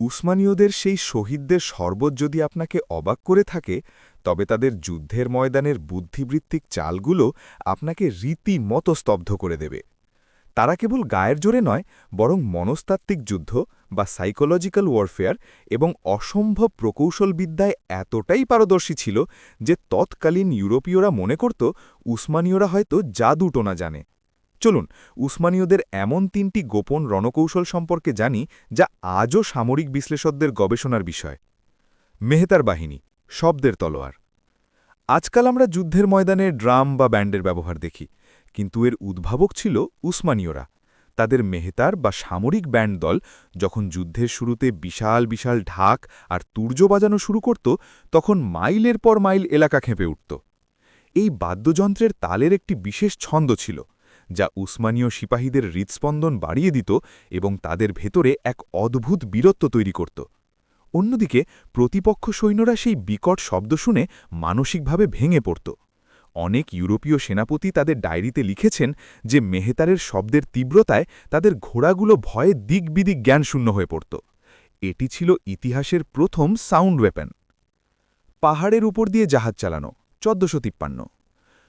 উসমানীয়দের সেই শহীদদের শরবত যদি আপনাকে অবাক করে থাকে, তবে তাদের যুদ্ধের ময়দানের বুদ্ধিবৃত্তিক চালগুলো আপনাকে রীতিমতো স্তব্ধ করে দেবে। তারা কেবল গায়ের জোরে নয়, বরং মনস্তাত্ত্বিক যুদ্ধ বা সাইকোলজিক্যাল ওয়ারফেয়ার এবং অসম্ভব প্রকৌশলবিদ্যায় এতটাই পারদর্শী ছিল যে তৎকালীন ইউরোপীয়রা মনে করত, উসমানীয়রা হয়তো জাদুটোনা জানে। চলুন, উসমানীয়দের এমন তিনটি গোপন রণকৌশল সম্পর্কে জানি যা আজও সামরিক বিশ্লেষকদের গবেষণার বিষয়। মেহতার বাহিনী, শব্দের তলোয়ার। আজকাল আমরা যুদ্ধের ময়দানে ড্রাম বা ব্যান্ডের ব্যবহার দেখি, কিন্তু এর উদ্ভাবক ছিল উসমানীয়রা। তাদের মেহতার বা সামরিক ব্যান্ড দল যখন যুদ্ধের শুরুতে বিশাল বিশাল ঢাক আর তুর্য বাজানো শুরু করত, তখন মাইলের পর মাইল এলাকা খেপে উঠত। এই বাদ্যযন্ত্রের তালের একটি বিশেষ ছন্দ ছিল। যা উসমানীয় সিপাহীদের হৃৎস্পন্দন বাড়িয়ে দিত এবং তাদের ভেতরে এক অদ্ভুত বীরত্ব তৈরি করত। অন্যদিকে প্রতিপক্ষ সৈন্যরা সেই বিকট শব্দ শুনে মানসিকভাবে ভেঙে পড়ত। অনেক ইউরোপীয় সেনাপতি তাদের ডায়েরিতে লিখেছেন যে মেহতারের শব্দের তীব্রতায় তাদের ঘোড়াগুলো ভয়ে দিকবিদিক জ্ঞানশূন্য হয়ে পড়ত। এটি ছিল ইতিহাসের প্রথম সাউন্ড ওয়েপেন। পাহাড়ের উপর দিয়ে জাহাজ চালানো, চোদ্দশো তিপ্পান্ন।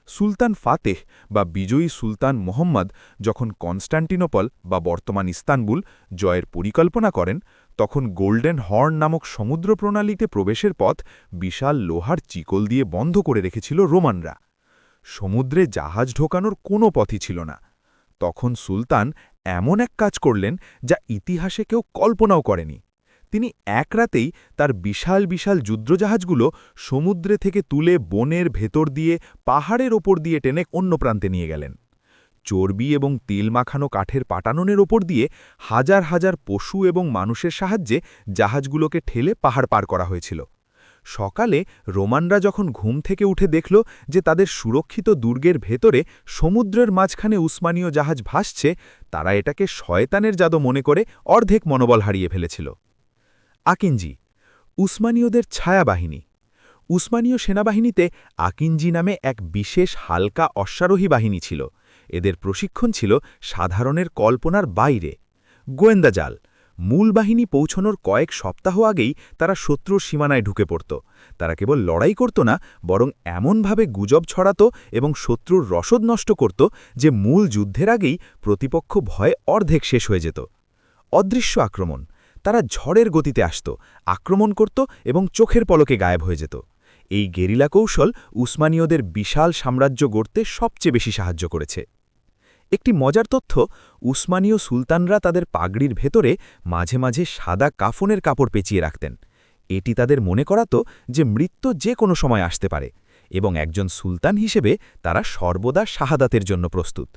সুলতান ফাতেহ বা বিজয়ী সুলতান মোহাম্মদ যখন কনস্টান্টিনোপল বা বর্তমান ইস্তানবুল জয়ের পরিকল্পনা করেন, তখন গোল্ডেন হর্ন নামক সমুদ্র প্রণালীতে প্রবেশের পথ বিশাল লোহার চিকল দিয়ে বন্ধ করে রেখেছিল রোমানরা। সমুদ্রে জাহাজ ঢোকানোর কোনো পথই ছিল না। তখন সুলতান এমন এক কাজ করলেন যা ইতিহাসে কেউ কল্পনাও করেনি। তিনি এক রাতেই তার বিশাল বিশাল যুদ্ধজাহাজগুলো সমুদ্রে থেকে তুলে বনের ভেতর দিয়ে পাহাড়ের ওপর দিয়ে টেনে অন্য প্রান্তে নিয়ে গেলেন। চর্বি এবং তেল মাখানো কাঠের পাটাননের ওপর দিয়ে হাজার হাজার পশু এবং মানুষের সাহায্যে জাহাজগুলোকে ঠেলে পাহাড় পার করা হয়েছিল। সকালে রোমানরা যখন ঘুম থেকে উঠে দেখল যে তাদের সুরক্ষিত দুর্গের ভেতরে সমুদ্রের মাঝখানে উসমানীয় জাহাজ ভাসছে, তারা এটাকে শয়তানের জাদু মনে করে অর্ধেক মনোবল হারিয়ে ফেলেছিল। আকিঞ্জি উসমানীয়দের ছায়াবাহিনী। উসমানীয় সেনাবাহিনীতে আকিঞ্জি নামে এক বিশেষ হালকা অশ্বারোহী বাহিনী ছিল। এদের প্রশিক্ষণ ছিল সাধারণের কল্পনার বাইরে। গোয়েন্দা জাল, মূল বাহিনী পৌঁছনোর কয়েক সপ্তাহ আগেই তারা শত্রুর সীমানায় ঢুকে পড়ত। তারা কেবল লড়াই করত না, বরং এমনভাবে গুজব ছড়াত এবং শত্রুর রসদ নষ্ট করত যে মূল যুদ্ধের আগেই প্রতিপক্ষ ভয়ে অর্ধেক শেষ হয়ে যেত। অদৃশ্য আক্রমণ তারা ঝড়ের গতিতে আসত, আক্রমণ করত এবং চোখের পলকে গায়েব হয়ে যেত। এই গেরিলা কৌশল উসমানীয়দের বিশাল সাম্রাজ্য গড়তে সবচেয়ে বেশি সাহায্য করেছে। একটি মজার তথ্য, উসমানীয় সুলতানরা তাদের পাগড়ির ভেতরে মাঝে মাঝে সাদা কাফনের কাপড় পেঁচিয়ে রাখতেন। এটি তাদের মনে করাত যে মৃত্যু যে কোনো সময় আসতে পারে এবং একজন সুলতান হিসেবে তারা সর্বদা শাহাদাতের জন্য প্রস্তুত।